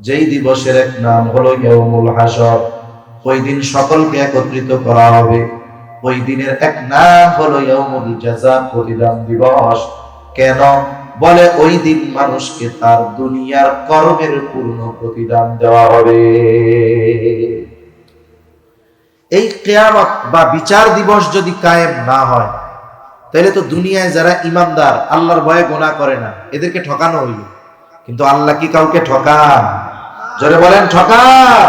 যেই দিবসের এক নাম হলো ইয়াউমুল হাসর ওই দিন সকলকে একত্রিত করা হবে। ওই দিনের এক নাম হলো ইয়াউমুল জাযা প্রতিদান দিবস। কেন? বলে ওই দিন মানুষকে তার দুনিয়ার কর্মের পূর্ণ প্রতিদান দেওয়া হবে। এই কেয়ামত বা বিচার দিবস যদি কায়েম না হয়, তাহলে তো দুনিয়ায় যারা ইমানদার, আল্লাহর ভয়ে গোনা করে না, এদেরকে ঠকানো হইল। কিন্তু আল্লাহ কি কাউকে ঠকান? জোরে বলেন ঠকান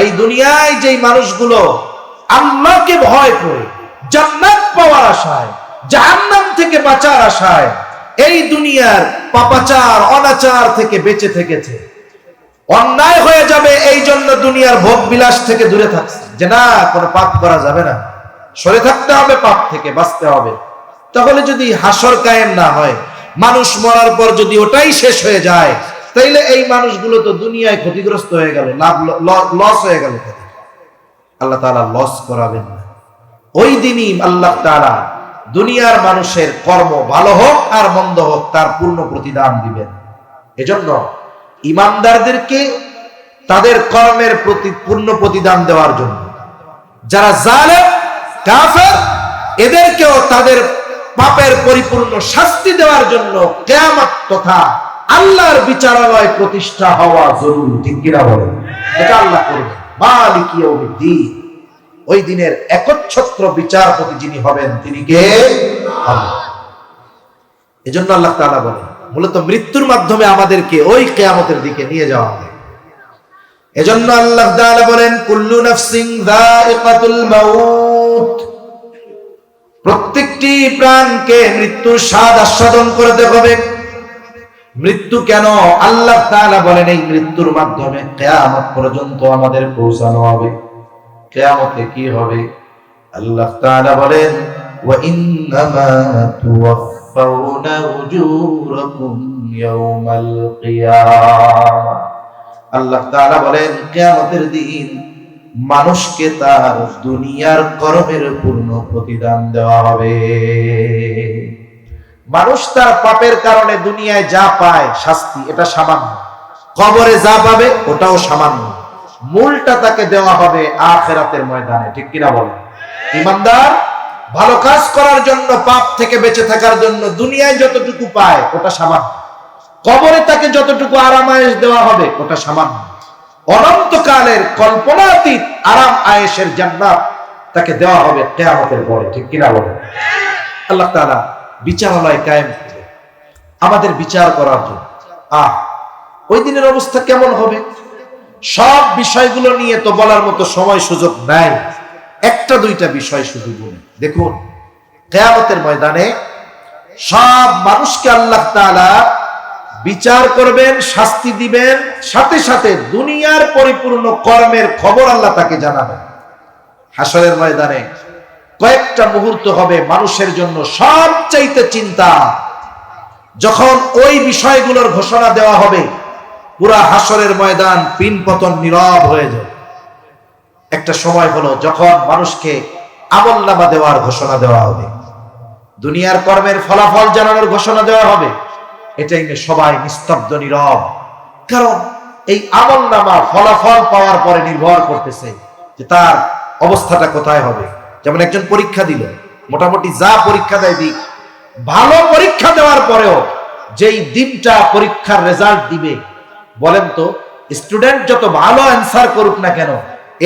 এই দুনিয়ায় যেই মানুষগুলো আল্লাহকে ভয় করে, জান্নাত পাওয়ার আশায়, জাহান্নাম থেকে বাঁচার আশায়, এই দুনিয়ার পাপাচার, অনাচার থেকে বেঁচে থেকেছে। অন্যায় হয়ে যাবে, এই জন্য দুনিয়ার ভোগ বিলাস থেকে দূরে থাকছে। যে না, কোনো পাপ করা যাবে না। সরে থাকতে হবে, পাপ থেকে বাঁচতে হবে। তাহলে যদি হাসর কায়েম না হয়, মানুষ মরার পর যদি ওটাই শেষ হয়ে যায় তাইলে এই মানুষগুলো তো দুনিয়ায় ক্ষতিগ্রস্ত হয়ে গেল, লাভ লস হয়ে গেল আল্লাহ তাআলা লস করাবেন না। ওই দিনই আল্লাহ তাআলা দুনিয়ার মানুষের কর্ম ভালো হোক আর মন্দ হোক তার পূর্ণ প্রতিদান দিবেন। এজন্য ইমানদারদেরকে তাদের কর্মের প্রতি, পূর্ণ প্রতিদান দেওয়ার জন্য। যারা জালেম, কাফের, এদেরকেও তাদের পাপের পরিপূর্ণ শাস্তি দেওয়ার জন্য কেয়ামত তথা আল্লাহর বিচারালয় প্রতিষ্ঠা হওয়া জরুরি, ঠিক কিনা বলেন? এটা আল্লাহ করবেন ওই দিনের একচ্ছত্র বিচারপতি যিনি হবেন, তিনি কে? আল্লাহ। মূলত মৃত্যুর মাধ্যমে আমাদেরকে ওই কেয়ামতের দিকে নিয়ে যাওয়া হবে। এজন্য আল্লাহ তাআলা বলেন, কুল্লু নাফসিন যায়িকাতুল মাউত। প্রত্যেকটি প্রাণকে মৃত্যুর স্বাদ আস্বাদন করতে হবে মৃত্যু কেন? আল্লাহ তাআলা বলেন, এই মৃত্যুর মাধ্যমে কিয়ামত পর্যন্ত আমাদের পৌঁছানো হবে। কিয়ামতে কি হবে? আল্লাহ তাআলা বলেন, ওয়া ইন্নামা আল্লাহ তাআলা বলেন, কিয়ামতের দিন মানুষকে তার দুনিয়ার কর্মের পূর্ণ প্রতিদান দেওয়া হবে। মানুষ তার পাপের কারণে দুনিয়ায় যা পায় শাস্তি, এটা সামান্য। কবরে যা পাবে, ওটাও সামান্য। মূলটা তাকে দেওয়া হবে আখেরাতের ময়দানে, ঠিক কিনা বলেন? ইমানদার, ভালো কাজ করার জন্য, পাপ থেকে বেঁচে থাকার জন্য দুনিয়ায় যতটুকু পায়, ওটা সামান্য। কবরে তাকে যতটুকু আরাম আরামায়েশ দেওয়া হবে, ওটা সামান্য। অনন্তকালের কল্পনাতীত আরাম আয়েশের জান্নাত তাকে দেওয়া হবে কেয়ামতের পরে, ঠিক কিনা বলে আল্লাহ তাআলা বিচারালয় কায়েম আমাদের বিচার করার জন্য। আহ, ওই দিনের অবস্থা কেমন হবে? সব বিষয়গুলো নিয়ে তো বলার মতো সময় সুযোগ নাই। একটা দুইটা বিষয় শুধু বলি। দেখুন, কেয়ামতের ময়দানে সব মানুষকে আল্লাহ তাআলা বিচার করবেন, শাস্তি দিবেন, সাথে সাথে দুনিয়ার পরিপূর্ণ কর্মের খবর আল্লাহ তাকে জানাবেন। হাসরের ময়দানে কয়েকটা মুহূর্ত হবে মানুষের জন্য সবচাইতে চিন্তা। যখন ওই বিষয়গুলোর ঘোষণা দেওয়া হবে, পুরা হাসরের ময়দান পিন পতন নীরব হয়ে যাবে। একটা সময় হলো যখন মানুষকে আমল নামা দেওয়ার ঘোষণা দেওয়া হবে। দুনিয়ার কর্মের ফলাফল জানানোর ঘোষণা দেওয়া হবে। এটাই নিয়ে সবাই নিস্তব্ধ নীরব। কারণ এই আমল নামা ফলাফল পাওয়ার পরে নির্ভর করতেছে যে তার অবস্থাটা কোথায় হবে। যেমন একজন পরীক্ষা দিল, মোটামুটি যা পরীক্ষা দেয় দিক। ভালো পরীক্ষা দেওয়ার পরেও যেই দিনটা পরীক্ষার রেজাল্ট দিবে, বলেন তো স্টুডেন্ট যত ভালো অ্যান্সার করুক না কেন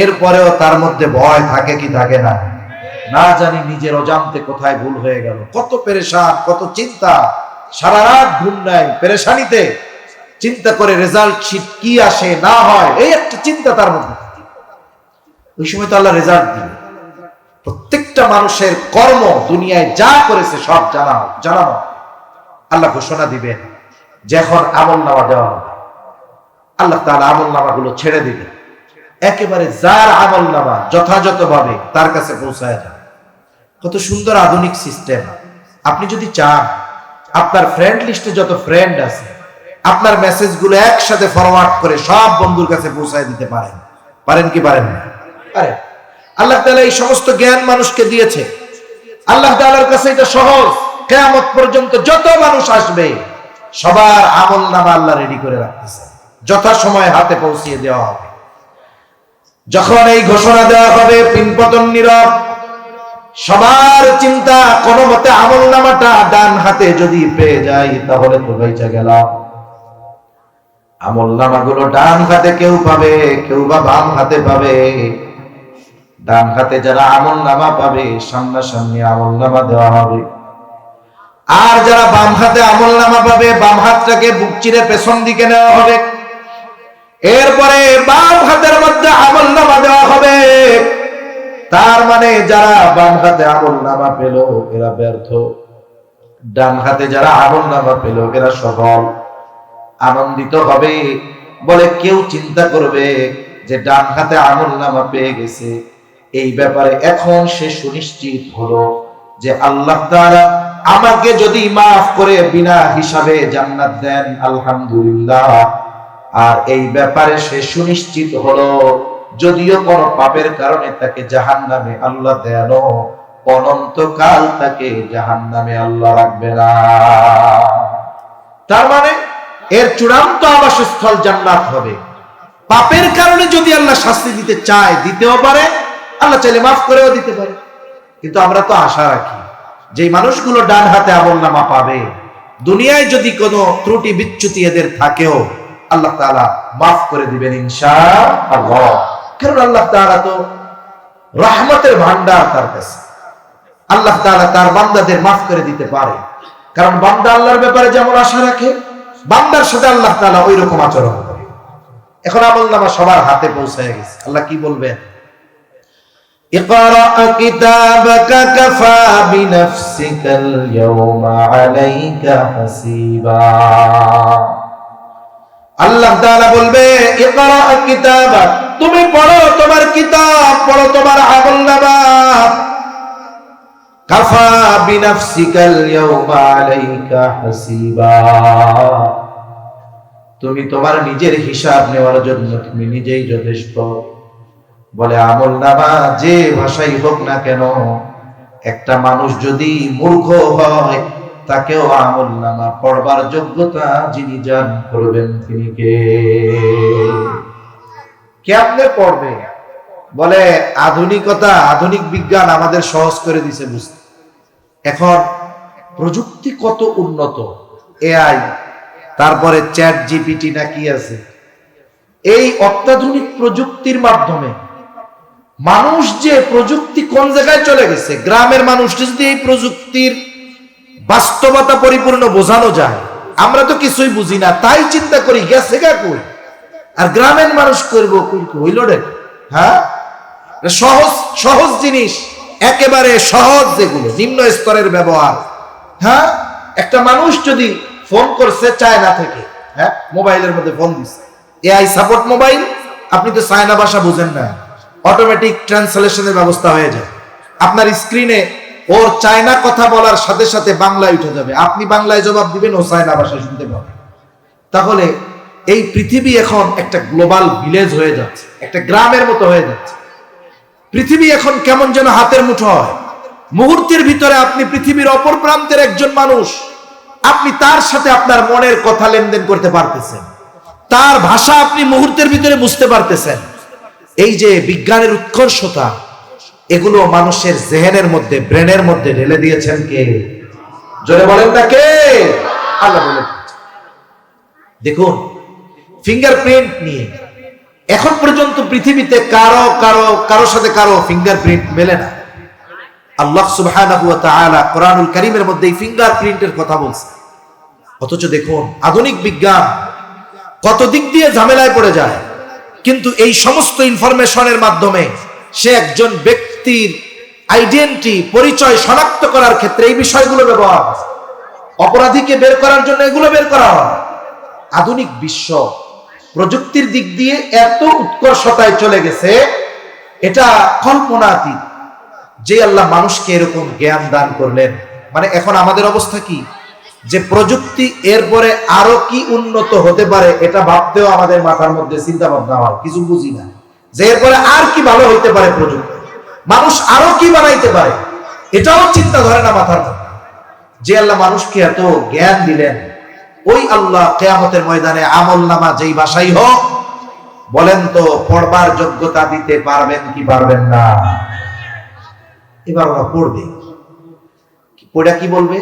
এরপরেও তার মধ্যে ভয় থাকে কি থাকে না। না জানি নিজের অজান্তে কোথায় ভুল হয়ে গেল। কত পেরেশান, কত চিন্তা। সারা রাত ঘুম নাই, পেরেশানিতে। চিন্তা করে রেজাল্ট শিট কি আসে, না হয়, এই একটা চিন্তা তার মধ্যে ওই সময় তো আল্লাহ রেজাল্ট দিবে। প্রত্যেকটা মানুষের কর্ম দুনিয়ায় যা করেছে সব জানাও, জানানো। আল্লাহ ঘোষণা দিবেন যে এখন আমল নামা দেওয়া হবে। আল্লাহ তাহলে আমল নামাগুলো ছেড়ে দিবে একেবারে যার আমল নামা যথাযথভাবে তার কাছে পৌঁছায় যাবে কত সুন্দর আধুনিক সিস্টেম। আপনি যদি চান, আপনার ফ্রেন্ড লিস্টে যত ফ্রেন্ড আছে, আপনার মেসেজগুলো একসাথে ফরওয়ার্ড করে সব বন্ধুর কাছে পৌঁছায় দিতে পারেন। পারেন কি পারেন না? পারেন। আল্লাহ তাআলা এই সমস্ত জ্ঞান মানুষকে দিয়েছে। আল্লাহ তাআলার কাছে এটা সহজ। কেয়ামত পর্যন্ত যত মানুষ আসবে, সবার আমল নামা আল্লাহ রেডি করে রাখতেছে। যথাসময়ে হাতে পৌঁছিয়ে দেওয়া হবে। যখন এই ঘোষণা দেওয়া হবে, পিনপতন নীরব, সবার চিন্তা কোনো মতে আমল নামাটা ডান হাতে যদি পেয়ে যাই তাহলে তো বেঁচে গেলাম। আমল নামাগুলো ডান হাতে কেউ পাবে, কেউ বা বাম হাতে পাবে। ডান হাতে যারা আমল নামা পাবে, সামনাসামনি আমল নামা দেওয়া হবে। আর যারা বাম হাতে আমল নামা পাবে, বাম হাতটাকে বুক চিরে পেছন দিকে নেওয়া হবে। এরপরে বাম হাতের মধ্যে আমল নামা দেওয়া হবে। তার মানে যারা বাম হাতে আমল নামা পেল, এরা ব্যর্থ। ডান হাতে যারা আমল নামা পেল, এরা সফল। আনন্দিত হবে বলে কেউ চিন্তা করবে যে ডান হাতে আমল নামা পেয়ে গেছে। এই ব্যাপারে এখন সে সুনিশ্চিত হলো যে আল্লাহ তাআলা আমাকে যদি মাফ করে বিনা হিসাবে জান্নাত দেন, আলহামদুলিল্লাহ। আর এই ব্যাপারে সে সুনিশ্চিত হলো, যদিও কোন পাপের কারণে তাকে জাহান্নামে আল্লাহ দেন, অনন্তকাল তাকে জাহান্নামে আল্লাহ রাখবে না। তার মানে এর চূড়ান্ত আবাসস্থল জান্নাত হবে। পাপের কারণে যদি আল্লাহ শাস্তি দিতে চায়, দিতেও পারে আল্লাহ চাইলে মাফ করেও দিতে পারে। কিন্তু আমরা তো আশা রাখি যে মানুষগুলো ডান হাতে আমল নামা পাবে, দুনিয়ায় যদি কোনো ত্রুটি, বিচ্যুতি এদের থাকেও, আল্লাহ তাআলা মাফ করে দিবেন ইনশাআল্লাহ। কারণ আল্লাহ তাআলা তো রহমতের ভান্ডার তার কাছে। আল্লাহ তাআলা তার বান্দাদের মাফ করে দিতে পারে। কারণ বান্দা আল্লাহর ব্যাপারে যেমন আশা রাখে, বান্দার সাথে আল্লাহ তাআলা ওই রকম আচরণ করে। এখন আমল নামা সবার হাতে পৌঁছায় গেছে। আল্লাহ কি বলবেন? اقرأ كتابك كفى بنفسك اليوم عليك حسيبا আল্লাহ তাআলা বলবে ইকরা কিতাবাক তুমি পড়ো তোমার কিতাব পড়ো তোমার আমলনামা কাফা বিনাফসিকাল ইয়াউমা আলাইকা হাসিবা তুমি তোমার নিজের হিসাব নেওয়ার জন্য তুমি নিজেই যথেষ্ট বলে, আমল নামা যে ভাষাই হোক না কেন, একটা মানুষ যদি মূর্খ হয়, তাকেও আমল নামা পড়বার যোগ্যতা যিনি জান করবেন তিনি কে? কেমনে পড়বে? বলে, আধুনিকতা, আধুনিক বিজ্ঞান আমাদের সহজ করে দিছে বুঝতে। এখন প্রযুক্তি কত উন্নত, এআই, তারপরে চ্যাট জিপিটি না কি আছে? এই অত্যাধুনিক প্রযুক্তির মাধ্যমে মানুষ যে প্রযুক্তি কোন জায়গায় চলে গেছে, গ্রামের মানুষ যদি এই প্রযুক্তির বাস্তবতা পরিপূর্ণ বোঝানো যায়, আমরা তো কিছুই বুঝি না, তাই চিন্তা করি, গেছে গা কই? আর গ্রামের মানুষ করব হইল রে হ্যাঁ? সহজ সহজ জিনিস, একেবারে সহজ যেগুলো, নিম্ন স্তরের ব্যবহার হ্যাঁ? একটা মানুষ যদি ফোন করছে চায়না থেকে হ্যাঁ? মোবাইলের মধ্যে ফোন দিচ্ছে এআই সাপোর্ট মোবাইল? আপনি তো চায়না ভাষা বুঝেন না। অটোমেটিক ট্রান্সলেশনের ব্যবস্থা হয়ে যায়। আপনার স্ক্রিনে ওর চায়না কথা বলার সাথে সাথে বাংলায় উঠে যাবে। আপনি বাংলায় জবাব দিবেন, ও চায়না ভাষায় শুনতে পাবে। তাহলে এই পৃথিবী এখন একটা গ্লোবাল ভিলেজ হয়ে যাচ্ছে, একটা গ্রামের মতো হয়ে যাচ্ছে। পৃথিবী এখন কেমন যেন হাতের মুঠো হয়। মুহূর্তের ভিতরে আপনি পৃথিবীর অপর প্রান্তের একজন মানুষ। আপনি তার সাথে আপনার মনের কথা লেনদেন করতে পারতেছেন। তার ভাষা আপনি মুহূর্তের ভিতরে বুঝতে পারতেছেন। এই যে বিজ্ঞানের উৎকর্ষতা, এগুলো মানুষের জেহেনের মধ্যে, ব্রেনের মধ্যে ঢেলে দিয়েছেন কে? জোরে বলেন না কে? আল্লাহ বলে দেখুন ফিঙ্গারপ্রিন্ট নিয়ে, এখন পর্যন্ত পৃথিবীতে কারও কারও কারও সাথে কারও ফিঙ্গারপ্রিন্ট মেলে না। আল্লাহ সুবহানাহু ওয়া তাআলা কোরআনুল কারীমের মধ্যে এই ফিঙ্গারপ্রিন্টের কথা বলছে। অথচ দেখুন, আধুনিক বিজ্ঞান কত দিক দিয়ে ঝামেলায় পড়ে যায়। কিন্তু এই সমস্ত ইনফরমেশনের মাধ্যমে সে একজন ব্যক্তির আইডেন্টি পরিচয় শনাক্ত করার ক্ষেত্রে এই বিষয়গুলো ব্যবহার অপরাধীকে বের করার জন্য এগুলো বের করা হয়। আধুনিক বিশ্ব প্রযুক্তির দিক দিয়ে এত উৎকর্ষতায় চলে গেছে, এটা কল্পনাতীত যে আল্লাহ মানুষকে এরকম জ্ঞান দান করলেন। মানে এখন আমাদের অবস্থা কি? যে প্রযুক্তি এরপরে আরও কি উন্নত হতে পারে, এটা ভাবতেও আমাদের মাথার মধ্যে চিন্তা ভাবনা হয়, কিছু বুঝি না। যে এরপরে আর কি ভালো হইতে পারে প্রযুক্তি? মানুষ আরও কি বানাইতে পারে? এটাও চিন্তা ধরে না মাথার মধ্যে। যে আল্লাহ মানুষকে এত জ্ঞান দিলেন, ওই আল্লাহ কেয়ামতের ময়দানে আমল নামা যেই বাসাই হোক, বলেন তো পড়বার যোগ্যতা দিতে পারবেন কি পারবেন না? এবার ওরা পড়বে। পড়া কি বলবে?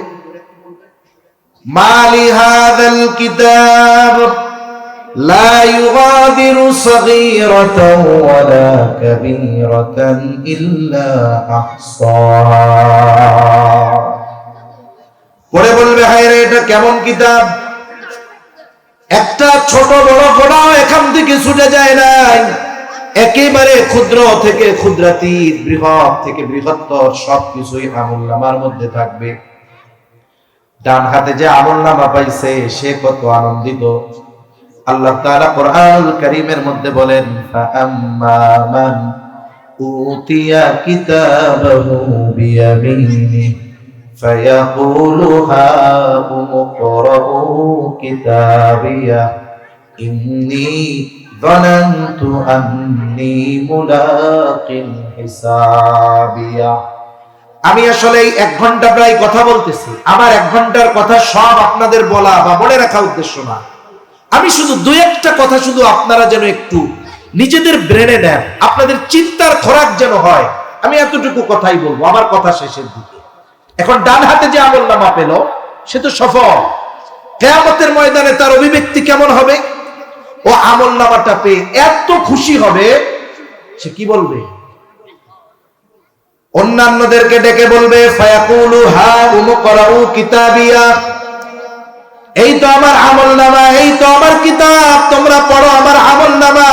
মালি হাদাল কিতাব لا يغادر صغيرة ولا كبيرة إلا أحصاها পরে বলবে হায় রে এটা কেমন কিতাব একটা ছোট বড় গোড়াও এখান থেকে ছুটে যায় নাই একেবারে ক্ষুদ্র থেকে ক্ষুদ্রাতীত বৃহৎ থেকে বৃহত্তর সবকিছুই আমল নামার মধ্যে থাকবে ডান হাতে যে আমল নামা পাইছে সে কত আনন্দিত আল্লাহ তাআলা কোরআন কারীমের মধ্যে বলেন ফাআম্মা মান উতিয়া কিতাবাহু বিয়ামিনিহি فيقول هاؤم اقرءوا كتابيه إني ظننت أني ملاق حسابيه আমি আসলে এক ঘণ্টা প্রায় কথা বলতেছি। আমার এক ঘণ্টার কথা সব আপনাদের বলা বা মনে রাখা উদ্দেশ্য না। আমি শুধু দু একটা কথা শুধু আপনারা যেন একটু নিজেদের ব্রেনে নেন, আপনাদের চিন্তার খোরাক যেন হয়। আমি এতটুকু কথাই বলব, আমার কথা শেষের দিকে। এখন ডান হাতে যে আমল নামা পেল, সে তো সফল। কেয়ামতের ময়দানে তার অভিব্যক্তি কেমন হবে? ও আমল নামাটা পেয়ে এত খুশি হবে, সে কি বলবে? অন্যান্যদেরকে ডেকে বলবে এই তো আমার আমল নামা এই তো আমার কিতাব, তোমরা পড়ো আমার আমল নামা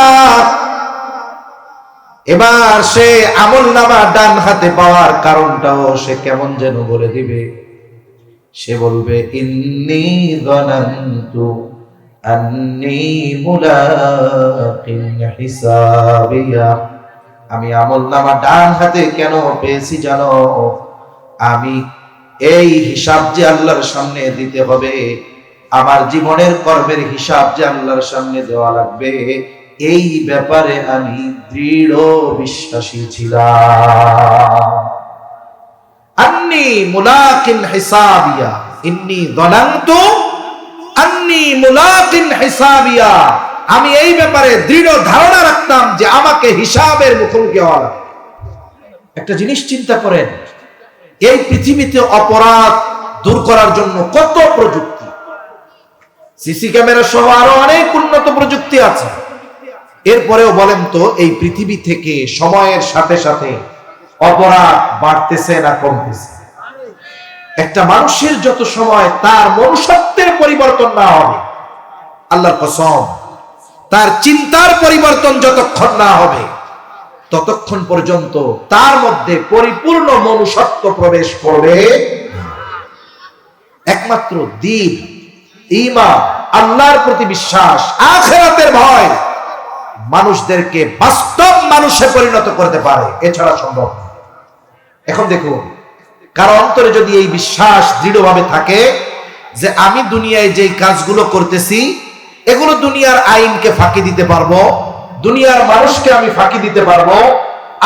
এবার সে আমল নামা ডান হাতে পাওয়ার কারণটাও সে কেমন যেন বলে দিবে। সে বলবে, ইন্নি গনান্তু আন্নি মুলাকিন হিসাবিয়া। আমি আমল নামা ডান হাতে কেন পেয়েছি জানো? আমি এই হিসাব যে আল্লাহর সামনে দিতে হবে, আমার জীবনের কর্মের হিসাব যে আল্লাহর সামনে দেওয়া লাগবে, এই ব্যাপারে আমি দৃঢ় বিশ্বাসী ছিলাম। হিসাবিয়া, ইন্নি দনান্তু আন্নি মুলাকিন হিসাবিয়া। আমি এই ব্যাপারে দৃঢ় ধারণা রাখতাম যে আমাকে হিসাবের মুখোমুখি হওয়া একটা জিনিস চিন্তা করেন, এই পৃথিবীতে অপরাধ দূর করার জন্য কত প্রযুক্তি? সিসি ক্যামেরা সহ আরও অনেক উন্নত প্রযুক্তি আছে। এরপরেও বলেন তো, এই পৃথিবী থেকে সময়ের সাথে সাথে অপরাধ বাড়তেছে না কমতেছে। একটা মানুষের যত সময়, তার মনুষ্যত্বের পরিবর্তন না হবে। আল্লাহর কসম। তার চিন্তার পরিবর্তন যতক্ষণ না হবে, ততক্ষণ পর্যন্ত তার মধ্যে পরিপূর্ণ মনুষ্যত্ব প্রবেশ করবে একমাত্র দিন ইমা আল্লাহর প্রতি বিশ্বাস, আখেরাতের ভয় মানুষদেরকে বাস্তব মানুষে পরিণত করতে পারে, এছাড়া সম্ভব এখন দেখুন, কারও অন্তরে যদি এই বিশ্বাস দৃঢ়ভাবে থাকে যে আমি দুনিয়ায় যে কাজগুলো করতেছি এগুলো দুনিয়ার আইনকে ফাঁকি দিতে পারব, দুনিয়ার মানুষকে আমি ফাঁকি দিতে পারব।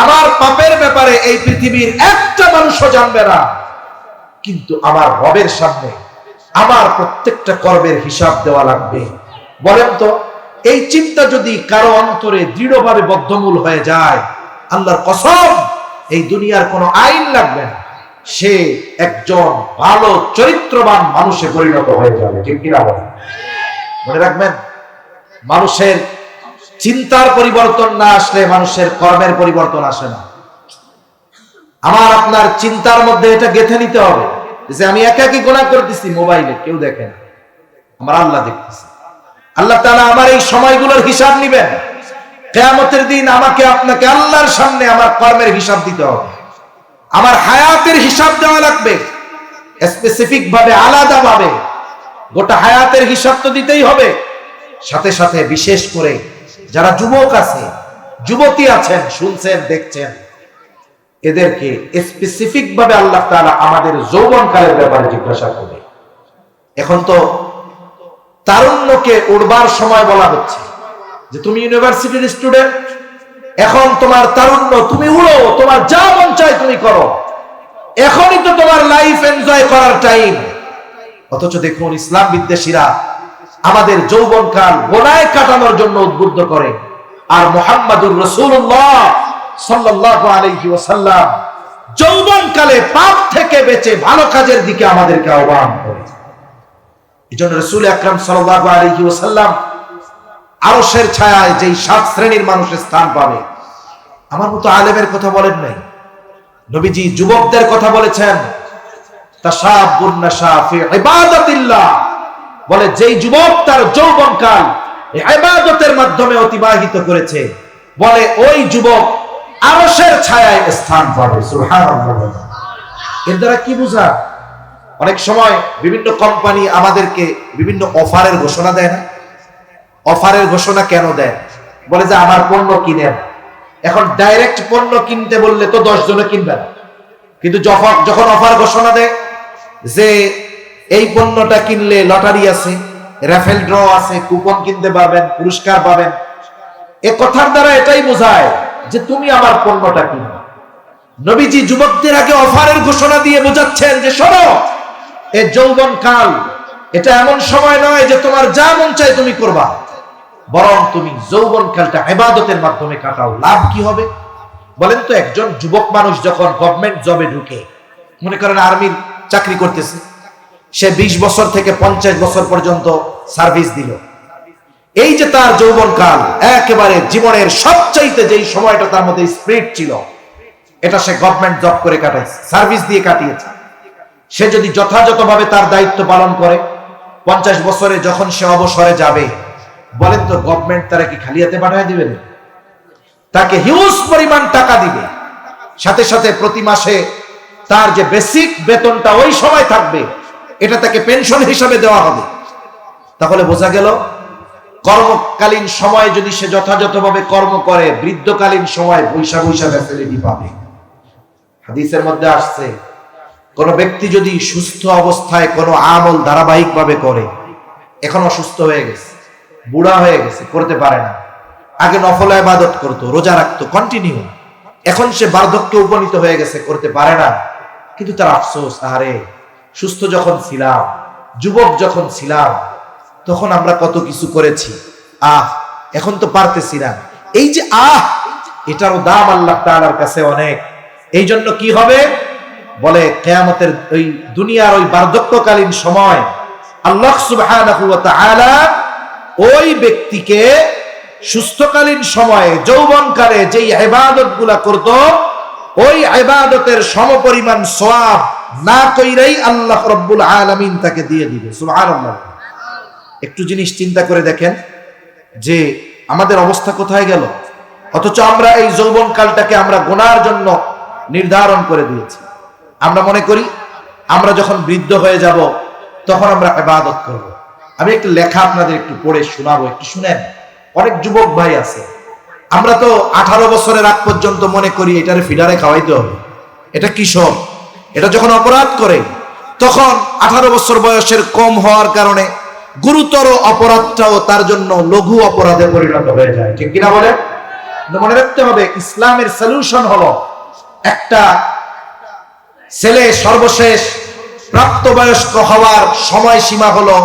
আমার পাপের ব্যাপারে এই পৃথিবীর একটা মানুষও জানবে না। কিন্তু আমার রবের সামনে আমার প্রত্যেকটা কর্মের হিসাব দেওয়া লাগবে। বলেন তো, এই চিন্তা যদি কারও অন্তরে দৃঢ়ভাবে বদ্ধমূল হয়ে যায়, আল্লাহর কসম, এই দুনিয়ার কোনো আইন লাগবে না। সে একজন ভালো চরিত্রবান মানুষে পরিণত হয়ে যাবে, ঠিক কিনা বলেন? মনে রাখবেন, মানুষের চিন্তার পরিবর্তন না আসলে মানুষের কর্মের পরিবর্তন আসে না। আমার আপনার চিন্তার মধ্যে এটা গেথে নিতে হবে যে আমি একাকি গোনা করতেছি, মোবাইলে, কেউ দেখে না। আমার আল্লাহ দেখতেছে। আল্লাহ তাআলা আমার এই সময়গুলোর হিসাব নিবেন। কেয়ামতের দিন আমাকে আপনাকে আল্লাহর সামনে আমার কর্মের হিসাব দিতে হবে। আমার হায়াতের হিসাব দেওয়া লাগবে। স্পেসিফিক ভাবে আলাদা ভাবে গোটা হায়াতের হিসাব তো দিতেই হবে। সাথে সাথে বিশেষ করে যারা যুবক আছে, যুবতী আছেন, শুনছেন, দেখছেন, এদেরকে স্পেসিফিক ভাবে আল্লাহ তাআলা আমাদের যৌবনকালের ব্যাপারে জিজ্ঞাসা করবে। এখন তো তারুণ্যকে উড়বার সময় বলা হচ্ছে যে তুমি ইউনিভার্সিটির স্টুডেন্ট এখন তোমার তারুণ্য তুমি উড়ো, তোমার যা মন চায় তুমি করো। এখনই তো তোমার লাইফ এনজয় করার টাইম অথচ দেখুন ইসলাম বিদ্বেষীরা আমাদের যৌবনকাল গোনায় কাটানোর জন্য উদ্বুদ্ধ করে। আর মোহাম্মদুর রসুল্লাহ যৌবনকালে পাপ থেকে বেঁচে ভালো কাজের দিকে আমাদেরকে আহ্বান করে। এই জন্য রসুল আকরাম সাল্লাহ আরসের ছায়ায় যেই সাত শ্রেণির মানুষের স্থান পাবে, আমার মতো আলেমের কথা বলেন নাই। নবীজি যুবকদের কথা বলেছেন বলে, যেই যুবক তার যৌবনকাল মাধ্যমে অতিবাহিত করেছে, বলে, ওই যুবক স্থান পাবে। এর দ্বারা কি অনেক সময় বিভিন্ন কোম্পানি আমাদেরকে বিভিন্ন অফারের ঘোষণা দেয় না। অফারের ঘোষণা কেন দেয়? বলে যে, আমার পণ্য কিনেন। এখন ডাইরেক্ট পণ্য কিনতে বললে তো দশ জনে কিনবে না। কিন্তু যখন অফার ঘোষণা দেয় যে এই পণ্যটা কিনলে লটারি আছে র্যাফেল ড্র আছে কুপন কিনতে পারবেন, পুরস্কার পাবেন। এ কথার দ্বারা এটাই বোঝায় যে তুমি আমার পণ্যটা কিনো। নবীজি যুবকদের আগে অফারের ঘোষণা দিয়ে বোঝাচ্ছেন যে শোনো, এ যৌবন কাল, এটা এমন সময় নয় যে তোমার যা মন চায় তুমি করবা। বরং তুমি যৌবন কালটা হেবাদতের মাধ্যমে কাটাও। লাভ কি হবে? বলেন তো, একজন যুবক মানুষ যখন গভর্নমেন্ট জবে ঢুকে, মনে করেন আর্মির চাকরি করতেছে। সে ২০ বছর থেকে পঞ্চাশ বছর পর্যন্ত সার্ভিস দিল। এই যে তার যৌবন কাল একেবারে জীবনের সবচাইতে যেই সময়টা তার মধ্যে স্প্রিট ছিল, এটা সে গভর্নমেন্ট জব করে কাটাইছে, সার্ভিস দিয়ে কাটিয়েছে। সে যদি যথাযথভাবে তার দায়িত্ব পালন করে, পঞ্চাশ বছরে যখন সে অবসরে যাবে, বলেন তো গভর্নমেন্ট তারা কি খালিয়াতে পাঠিয়ে দিবেন তাকে হিউজ পরিমাণ টাকা দিবে। সাথে সাথে প্রতি মাসে তার যে বেসিক বেতনটা ওই সময় থাকবে, এটা তাকে পেনশন হিসাবে দেওয়া হবে। তাহলে বোঝা গেল, কর্মকালীন সময় যদি সে যথাযথভাবে কর্ম করে, বৃদ্ধকালীন সময় বৈশা বৈশা ফ্যাসিলিটি পাবে। হাদিসের মধ্যে আসছে, কোন ব্যক্তি যদি সুস্থ অবস্থায় কোনো আমল ধারাবাহিকভাবে করে, এখন অসুস্থ হয়ে গেছে, বুড়া হয়ে গেছে, করতে পারে না, আগে নফল আবাদত করতো, রোজা রাখতো কন্টিনিউ এখন সে বার্ধক্য উপনীত হয়ে গেছে, করতে পারে না। কিন্তু তার আফসোস, আহারে, সুস্থ যখন ছিলাম, যুবক যখন ছিলাম, তখন আমরা কত কিছু করেছি। আহ, এখন তো পারতেছি না। এই যে আহ, এটারও দাম আল্লাহ তালার কাছে অনেক। এই জন্য কি হবে? বলে, কেয়ামতের ওই দুনিয়ার ওই বার্ধক্যকালীন সময় আল্লাহ সুবাহ ওই ব্যক্তিকে সুস্থকালীন সময়ে, যৌবনকালে যেই আবাদতগুলা করত ওই আবাদতের সমপরিমাণ সোয়াব না কইরাই আল্লাহ রব্বুল আলমিন তাকে দিয়ে দিবে। একটু জিনিস চিন্তা করে দেখেন যে আমাদের অবস্থা কোথায় গেল? অথচ আমরা এই যৌবন কালটাকে আমরা গোনার জন্য নির্ধারণ করে দিয়েছি। আমরা মনে করি আমরা যখন বৃদ্ধ হয়ে যাব তখন আমরা ইবাদত করব। আমি একটু লেখা আপনাদের একটু পড়ে শোনাবো, একটু শুনেন। অনেক যুবক ভাই আছে। আমরা তো আঠারো বছরের আগ পর্যন্ত মনে করি এটারে ফিডারে খাওয়াইতে হবে। এটা কিশোর এটা যখন অপরাধ করে, তখন আঠারো বছর বয়সের কম হওয়ার কারণে গুরুতর অপরাধটাও তার জন্য লঘু অপরাধে পরিণত হয়ে যায়। ঠিক কিনা বলে মনে রাখতে হবে, ইসলামের সলিউশন হলো একটা ছেলে সর্বশেষ প্রাপ্তবয়স্ক হওয়ার সময় সীমা হলো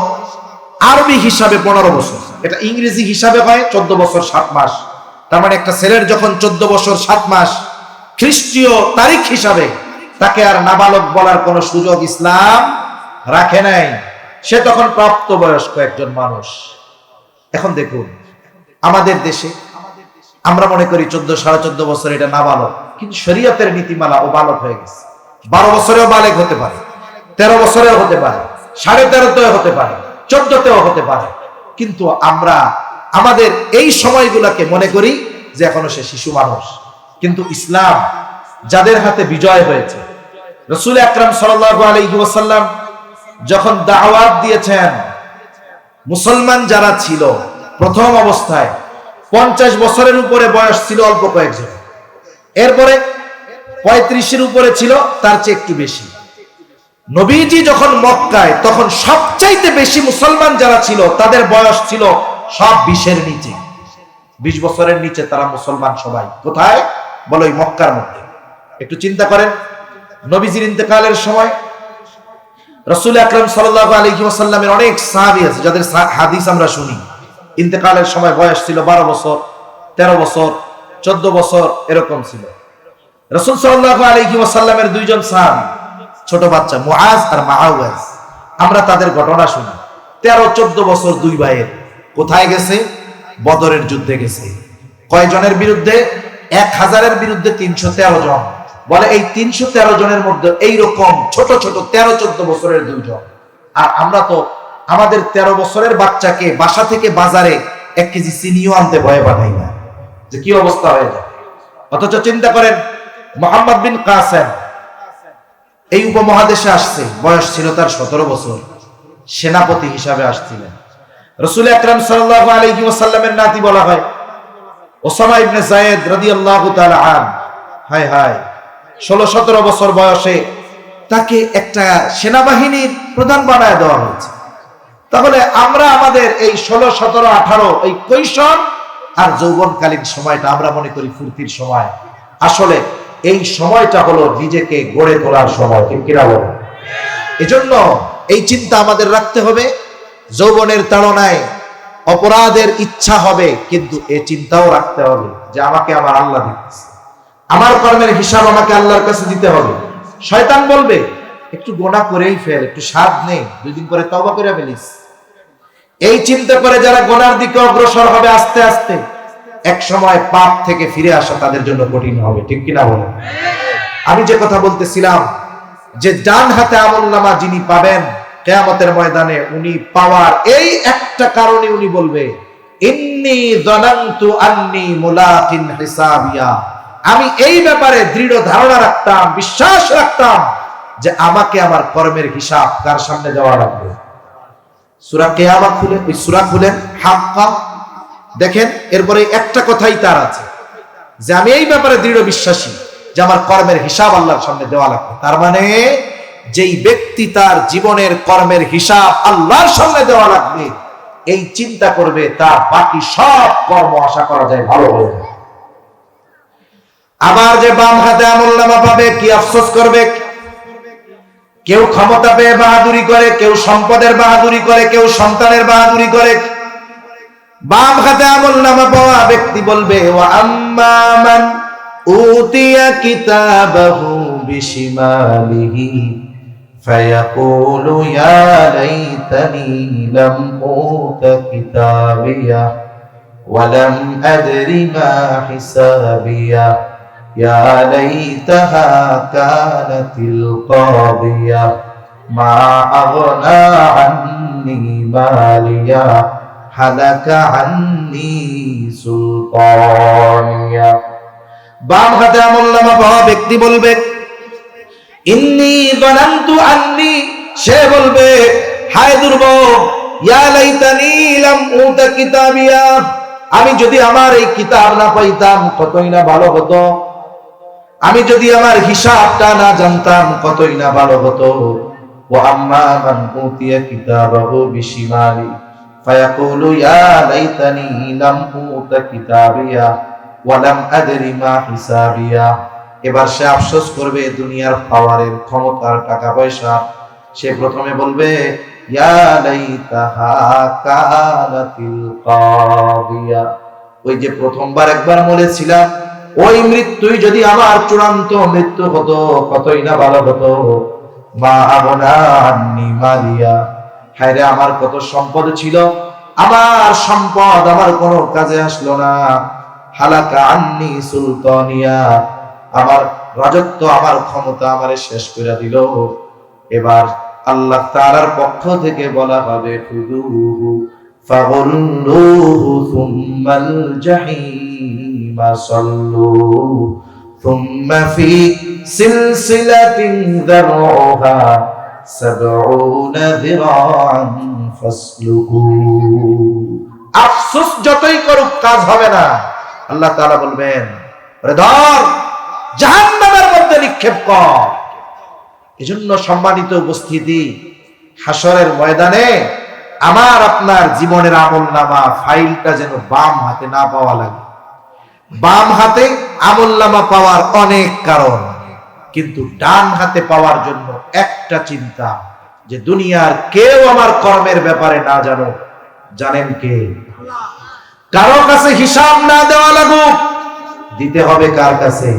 আরবি হিসাবে পনেরো বছর। এটা ইংরেজি হিসাবে হয়, চোদ্দ বছর, সাত মাস। তার মানে একটা ছেলের যখন চোদ্দ বছর, সাত মাস, খ্রিস্টীয় তারিখ হিসাবে তাকে আর নাবালক বলার কোন সুযোগ ইসলাম রাখে নাই। সে তখন প্রাপ্ত বয়স্ক একজন মানুষ। এখন দেখুন, আমাদের দেশে আমরা মনে করি চোদ্দ, সাড়ে চোদ্দ বছর এটা নাবালক, কিন্তু শরীয়তের নীতিমালা ও বালক হয়ে গেছে। বারো বছরেও বালেক হতে পারে, তেরো বছরেও হতে পারে, সাড়ে তেরোতেও হতে পারে, চোদ্দতেও হতে পারে। কিন্তু আমরা আমাদের এই সময়গুলোকে মনে করি যে এখনও সে শিশু মানুষ। কিন্তু ইসলাম যাদের হাতে বিজয় হয়েছে, রসুল আকরাম সাল্লাম যখন দাওয়াত দিয়েছেন, মুসলমান যারা ছিল, প্রথম অবস্থায় পঞ্চাশ বছরের উপরে বয়স ছিল অল্প কয়েকজন। এরপরে পঁয়ত্রিশের উপরে ছিল, তার চেয়ে একটু বেশি। নবীজি যখন মক্কায়, তখন সবচাইতে বেশি মুসলমান যারা ছিল, তাদের বয়স ছিল সব বিশের নিচে। বিশ বছরের নিচে তারা মুসলমান সবাই। কোথায়? বলো মক্কার মধ্যে। একটু চিন্তা করেন। নবীজির ইন্তেকালের সময় রসুল আকরম সাল্লাহ আলহি ওসাল্লামের অনেক সাহাবি আছে, যাদের হাদিস আমরা শুনি। ইন্তেকালের সময় বয়স ছিল বারো বছর, তেরো বছর, চোদ্দ বছর, এরকম ছিল। রসুল সাল্লাহ আলহি ওসাল্লামের দুইজন সাহাবি, ছোট বাচ্চা মুআজ আর মাহাওয়াজ আমরা তাদের ঘটনা শুনি। তেরো, চোদ্দ বছর দুই ভাইয়ের। কোথায় গেছে? বদরের যুদ্ধে গেছে। কয়জনের বিরুদ্ধে? এক হাজারের বিরুদ্ধে তিনশো তেরো জন। বলে এই তিনশো তেরো জনের মধ্যে এইরকম ছোট ছোট তেরো চোদ্দ বছরের দুইজন। আর আমরা তো আমাদের তেরো বছরের বাচ্চাকে বাসা থেকে বাজারে এক কেজি চিনিও আনতে ভয়ে পাঠাই না। যে কি অবস্থা হয়ে যায়। অথচ চিন্তা করেন, মোহাম্মদ বিন কাসেম এই উপমহাদেশে আসছে। বয়স ছিল তার সতেরো বছর। সেনাপতি হিসাবে আসছিলেন। রসুল আকরাম সাল্লাহ আলহি ওসাল্লামের নাতি বলা হয়। ওসামা ইবনে জায়েদ রাদিয়াল্লাহু তাআলা আন। হায় হায়, ষোলো সতেরো বছর বয়সে তাকে একটা সেনাবাহিনীর প্রধান বানায় দেওয়া হয়েছে। তাহলে আমরা আমাদের এই ষোলো, সতেরো, আঠারো, এই কৈশোর আর যৌবনকালীন সময়টা আমরা মনে করি ফুর্তির সময়। আসলে এই সময়টা হলো নিজেকে গড়ে তোলার সময় কিনা বলো? এজন্য এই চিন্তা আমাদের রাখতে হবে। যৌবনের তাড়নায় অপরাধের ইচ্ছা হবে, কিন্তু এ চিন্তাও রাখতে হবে যে আমাকে আমার আল্লাহ দিতেছে। আমার কর্মের হিসাব আমাকে আল্লাহর কাছে দিতে হবে। শয়তান বলবে, একটু গোনা করেই ফেল, একটু স্বাদ নেই দুই দিন পরে তবা করে ফেলিস। এই চিন্তা করে যারা গোনার দিকে অগ্রসর হবে আস্তে আস্তে, এক সময় পাপ থেকে ফিরে আসা তাদের জন্য কঠিন হবে, ঠিক কিনা বলেন? আমি যে কথা বলতেছিলাম, যে ডান হাতে আমল নামা যিনি পাবেন কেয়ামতের ময়দানে উনি পাওয়ার এই একটা কারণে উনি বলবে, ইন্নি আন্নি মুলাকিন হিসাবিয়া। আমি এই ব্যাপারে দৃঢ় ধারণা রাখতাম, বিশ্বাস রাখতাম যে আমাকে আমার কর্মের হিসাব কার সামনে দেওয়া লাগবে। সুরা কেয়ামা খুলে ওই সুরা খুলেন, হাক্কা। দেখেন, এরপরে একটা কথাই তার আছে, যে আমি এই ব্যাপারে দৃঢ় বিশ্বাসী যে আমার কর্মের হিসাব আল্লাহর সামনে দেওয়া লাগবে। তার মানে যেই ব্যক্তি তার জীবনের কর্মের হিসাব আল্লাহর সামনে দেওয়া লাগবে, এই চিন্তা করবে, তার বাকি সব কর্ম আশা করা যায় ভালো হয়ে যাবে। আবার যে বাম হাতে আমল নামা পাবে, কি আফসোস করবে? কেউ ক্ষমতা পেয়ে বাহাদুরি করে, কেউ সম্পদের বাহাদুরি করে, কেউ সন্তানের বাহাদুরি করে। বাম হাতে আমল নামা পাওয়া ব্যক্তি বলবে উতিয়া কিতাবাহু বিশিমালিহি। ফায়াকুলু ইয়া লাইতানি লাম উতা কিতাবিয়া ولم أدر ما حسابيه يا ليتها كانت القاضية ما أغنى عني ماليا هلك عني سلطانيا বাম হাতে আমল নামা পাওয়া ব্যক্তি বলবে ইন্নি গনান্তু আন্নি। সে বলবে, হায় দুর্ভোগ ইয়া উতা কিতাবিয়া। আমি যদি আমার এই কিতাব না পাইতাম, কতই না ভালো হতো? আমি যদি আমার হিসাবটা না জানতাম, কতই না ভালো হতো? ও আম্মা মান উতিয়া কিতাবাহু বিশিমালি, ফায়াকুলু, ইয়া লাইতানি লাম উতা কিতাবিয়া আদরি মা হিসাবিয়া। এবার সে আফসোস করবে দুনিয়ার পাওয়ারের ক্ষমতার টাকা পয়সা। সে প্রথমে বলবে ওই যে প্রথমবার একবার মরেছিলাম ওই মৃত্যুই যদি আমার চূড়ান্ত মৃত্যু হতো, কতই না ভালো হতো। মা আবনা আন্নি মারিয়া হায়রে, আমার কত সম্পদ ছিল, আমার সম্পদ আমার কোনো কাজে আসলো না। হালাকা আন্নি সুলতানিয়া আমার রাজত্ব আমার ক্ষমতা আমারে শেষ করে দিল এবার আল্লাহ তাআলার পক্ষ থেকে বলা হবে খুদুহু ফাগুল্লুহু সুম্মাল জাহিমা সাল্লু ثم في سلسلة ذرعها سبعون ذراعا فاسلكوه আফসোস যতই করুক কাজ হবে না আল্লাহ তাআলা বলবেন ওরে ধর জাহান্নামের মধ্যে নিক্ষেপ কর। এজন্য সম্মানিত উপস্থিতি হাসরের ময়দানে আমার আপনার জীবনের আমল নামা ফাইলটা যেন বাম হাতে না পাওয়া লাগে। বাম হাতে আমল নামা পাওয়ার অনেক কারণ, কিন্তু ডান হাতে পাওয়ার জন্য একটা চিন্তা যে দুনিয়ার কেউ আমার কর্মের ব্যাপারে না জানো জানেন কে? কারও কাছে হিসাব না দেওয়া লাগুক, দিতে হবে কার কাছে?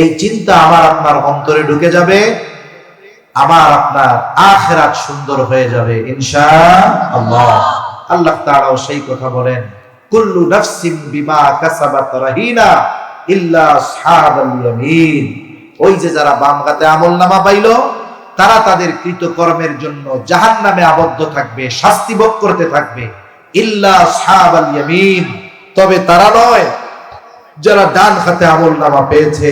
এই চিন্তা আমার আপনার অন্তরে ঢুকে যাবে আমার আপনার আখেরাত সুন্দর হয়ে যাবে ইনশা আল্লাহ আল্লাহ তাআলাও সেই কথা বলেন, কুল্লু নাফসিন বিমা কাসাবাত রাহিনা ইল্লা আসহাবাল ইয়ামিন। ওই যে যারা বাম হাতে আমল নামা পাইলো, তারা তাদের কৃতকর্মের জন্য জাহান্নামে আবদ্ধ থাকবে, শাস্তি ভোগ করতে থাকবে, ইল্লা আসহাবাল ইয়ামিন। তবে তারা নয়, যারা ডান হাতে আমলনামা পেয়েছে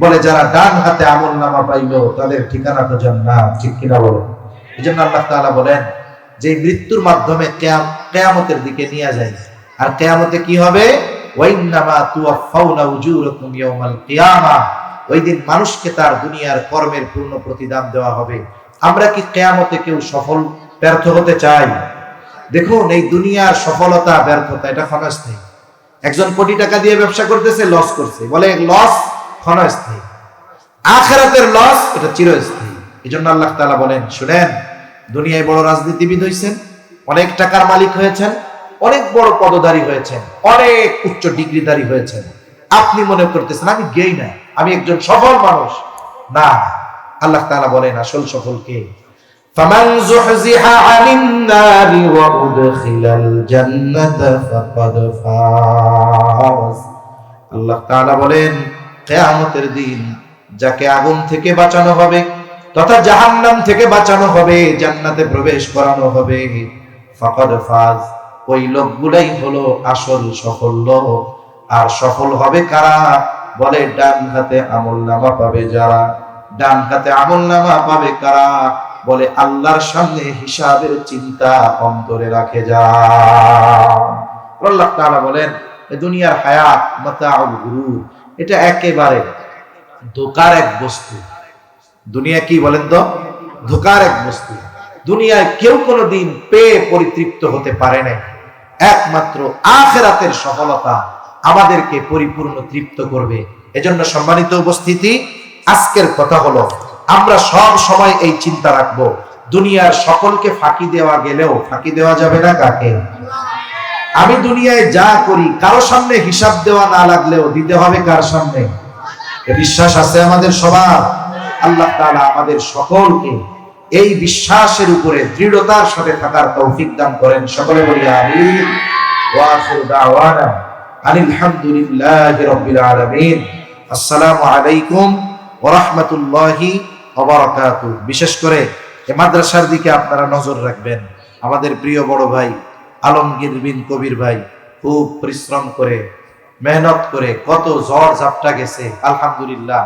বলে, যারা ডান হাতে আমল নামা পাইলো তাদের ঠিকানা তো জান্নাত। ঠিক কিনা বলো এই জন্য আল্লাহ তাআলা বলেন যে মৃত্যুর মাধ্যমে কেয়ামতের দিকে নিয়ে যায় আর কেয়ামতে কি হবে? ওয়াইন্নামা ওই দিন মানুষকে তার দুনিয়ার কর্মের পূর্ণ প্রতিদান দেওয়া হবে। আমরা কি কেয়ামতে কেউ সফল, ব্যর্থ হতে চাই? দেখুন, এই দুনিয়ার সফলতা, ব্যর্থতা, এটা ক্ষণস্থায়ী একজন কোটি টাকা দিয়ে ব্যবসা করতেছে, লস করছে। বলে, লস ক্ষণস্থায়ী আখেরাতের লস এটা চিরস্থায়ী এই জন্য আল্লাহ তাআলা বলেন শুনেন দুনিয়ায় বড় রাজনীতিবিদ হয়েছেন অনেক টাকার মালিক হয়েছেন অনেক বড় পদধারী হয়েছেন অনেক উচ্চ ডিগ্রিধারী হয়েছেন আপনি মনে করতেছেন আমি গেই না আমি একজন সফল মানুষ না আল্লাহ তাআলা বলেন আসল সফল কে فمن زحزح عن النار وأدخل الجنة فقد فاز আল্লাহ তাআলা বলেন কিয়ামতের দিন যাকে আগুন থেকে বাঁচানো হবে তথা জাহান্নাম থেকে বাঁচানো হবে, জান্নাতে প্রবেশ করানো হবে। ফাকাদ ফাজ, ওই লোকগুলাই হলো আসল সফল আর সফল হবে কারা? বলে ডান হাতে আমল নামা পাবে যারা। ডান হাতে আমল নামা পাবে কারা? বলে আল্লাহর সামনে হিসাবের চিন্তা অন্তরে রাখে যা আল্লাহ তাআলা বলেন দুনিয়ার হায়াত মাতাউল গুরু এটা একেবারে ধোকার এক বস্তু। দুনিয়া কি বলেন তো? ধোকার এক বস্তু। দুনিয়ায় কেউ কোনোদিন পেয়ে পরিতৃপ্ত হতে পারে না একমাত্র আখেরাতের সফলতা আমাদেরকে পরিপূর্ণ তৃপ্ত করবে। এজন্য সম্মানিত উপস্থিতি, আজকের কথা হলো, আমরা সব সময় এই চিন্তা রাখব, দুনিয়ার সকলকে ফাঁকি দেওয়া গেলেও ফাঁকি দেওয়া যাবে না কাকে? আমি দুনিয়ায় যা করি, কারও সামনে হিসাব দেওয়া না লাগলেও দিতে হবে কার সামনে? বিশ্বাস আছে আমাদের সবার? আল্লাহ তাআলা আমাদের সকলকে এই বিশ্বাসের উপরে, দৃঢ়তার সাথে থাকার তৌফিক দান করেন। সকলে বলি আমিন। ওয়া আখিরু দাওয়ানা আনিল হামদুলিল্লাহি রাব্বিল আলামিন। আসসালামু আলাইকুম বিশেষ করে এই মাদ্রাসার দিকে আপনারা নজর রাখবেন। আমাদের প্রিয় বড় ভাই আলমগীর বিন কবির ভাই খুব পরিশ্রম করে, মেহনত করে কত ঝড় ঝাপটা গেছে, আলহামদুলিল্লাহ,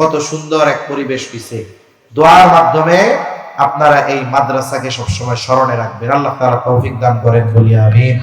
কত সুন্দর এক পরিবেশ পিছে দোয়ার মাধ্যমে আপনারা এই মাদ্রাসাকে সবসময় স্মরণে রাখবেন। আল্লাহ তারা তৌফিক দান করেন বলিয়া আমিন।